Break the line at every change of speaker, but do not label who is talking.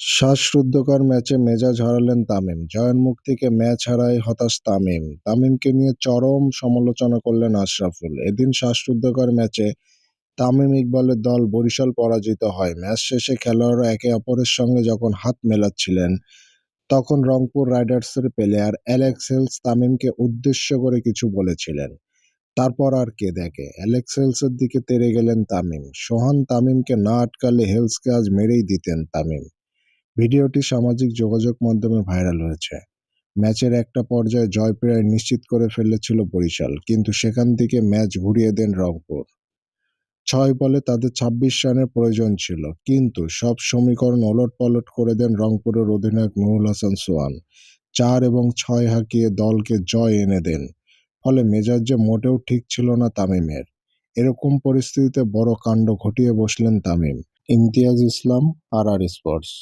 শ্বাসরুদ্ধকর ম্যাচে মেজাজ হারালেন তামিম। জয়নমুক্তিকে ম্যাচ হারায় হতাশ তামিম। তামিমকে নিয়ে চরম সমালোচনা করলেন আশরাফুল। এদিন শ্বাসরুদ্ধকর ম্যাচে তামিম ইকবালের দল বরিশাল পরাজিত হয়। ম্যাচ শেষে খেলোয়াড়রা একে অপরের সঙ্গে যখন হাত মেলাচ্ছিলেন, তখন রংপুর রাইডার্সের প্লেয়ার অ্যালেক্স হেলস তামিমকে উদ্দেশ্য করে কিছু বলেছিলেন। তারপর আর কে দেখে? অ্যালেক্স হেলসের দিকে তেড়ে গেলেন তামিম। সোহান তামিমকে না আটকালে হেলসকে আজ মেরেই দিতেন তামিম। ভিডিওটি সামাজিক যোগাযোগ মাধ্যমে ভাইরাল হয়েছে। ম্যাচের একটা পর্যায়ে জয় প্রায় নিশ্চিত করে ফেলেছিল বরিশাল, কিন্তু সেখান থেকে ম্যাচ ঘুরিয়ে দেন রংপুর। ছয় বলে তাদের ছাব্বিশ রানের প্রয়োজন ছিল, কিন্তু সব সমীকরণ ওলট পালট করে দেন রংপুরের অধিনায়ক নুরুল হাসান সোয়ান চার এবং ছয় হাঁকিয়ে দলকে জয় এনে দেন, ফলে মেজাজ মোটেও ঠিক ছিল না তামিমের। এরকম পরিস্থিতিতে বড় কাণ্ড ঘটিয়ে বসলেন তামিম। ইমতিয়াজ ইসলাম আর আর স্পোর্টস।